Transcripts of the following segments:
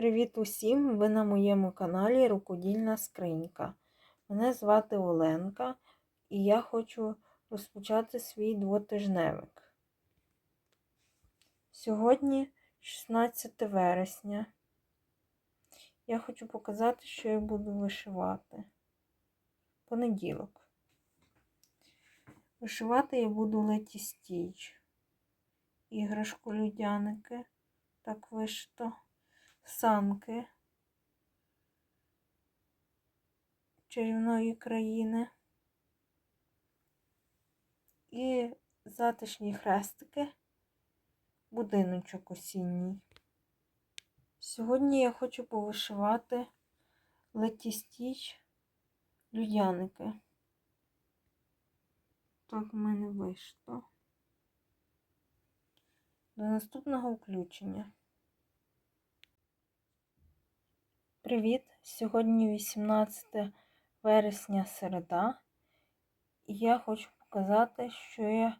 Привіт усім! Ви на моєму каналі Рукодільна Скринька. Мене звати Оленка і я хочу розпочати свій двотижневик. Сьогодні 16 вересня. Я хочу показати, що я буду вишивати. Понеділок. Вишивати я буду Леті Стіч. Іграшку людяники. Так вишито санки чарівної країни і затишні хрестики, будиночок осінній. Сьогодні я хочу повишивати летістіч людяники. Так в мене вийшло. До наступного включення. Привіт! Сьогодні 18 вересня середа, і я хочу показати, що я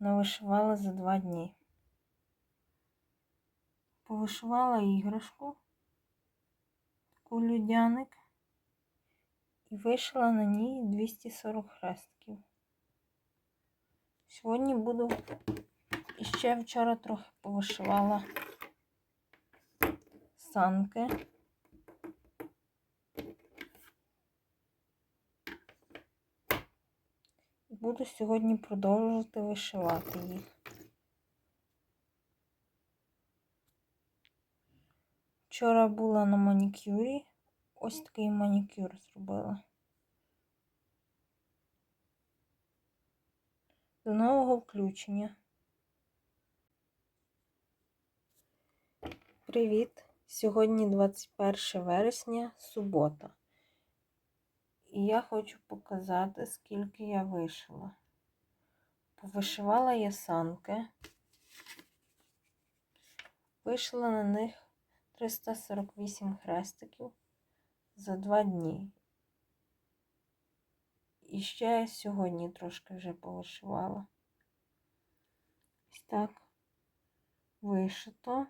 навишивала за два дні. Повишивала іграшку, таку людяник, і вишила на ній 240 хрестків. Сьогодні буду і ще вчора трохи повишивала санки. Буду сьогодні продовжувати вишивати їх. Вчора була на манікюрі. Ось такий манікюр зробила. До нового включення. Привіт! Сьогодні 21 вересня, субота. І я хочу показати, скільки я вишила. Повишивала я санки, вишила на них 348 хрестиків за два дні. І ще сьогодні трошки вже повишивала. Ось так вишито.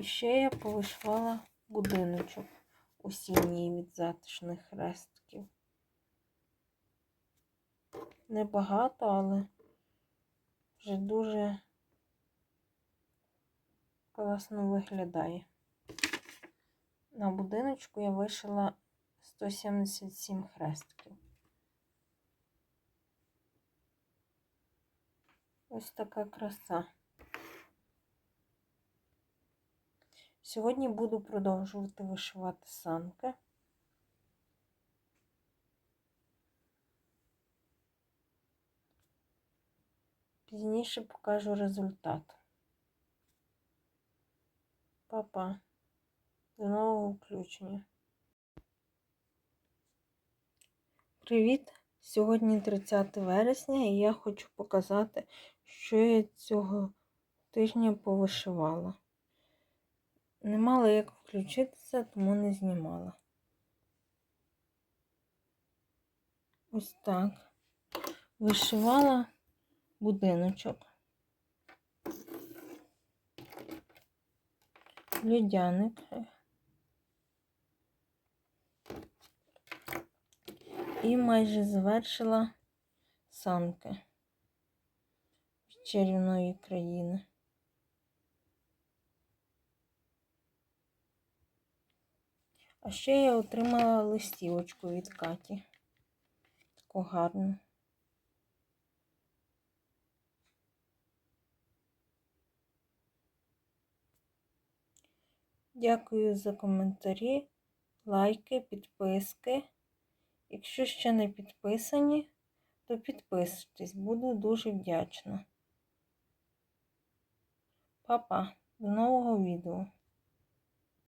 І ще я повишивала будиночок осінній від затишних хрестків. Небагато, але вже дуже класно виглядає. На будиночку я вишила 177 хрестків. Ось така краса. Сьогодні буду продовжувати вишивати санки. Пізніше покажу результат. Папа, до нового включення. Привіт! Сьогодні 30 вересня і я хочу показати, що я цього тижня повишивала. Не мала як включитися, тому не знімала. Ось так. Вишивала будиночок. Людяник. І майже завершила санки чарівної країни. А ще я отримала листівочку від Каті. Таку гарну. Дякую за коментарі, лайки, підписки. Якщо ще не підписані, то підписуйтесь, буду дуже вдячна. Па-па, до нового відео.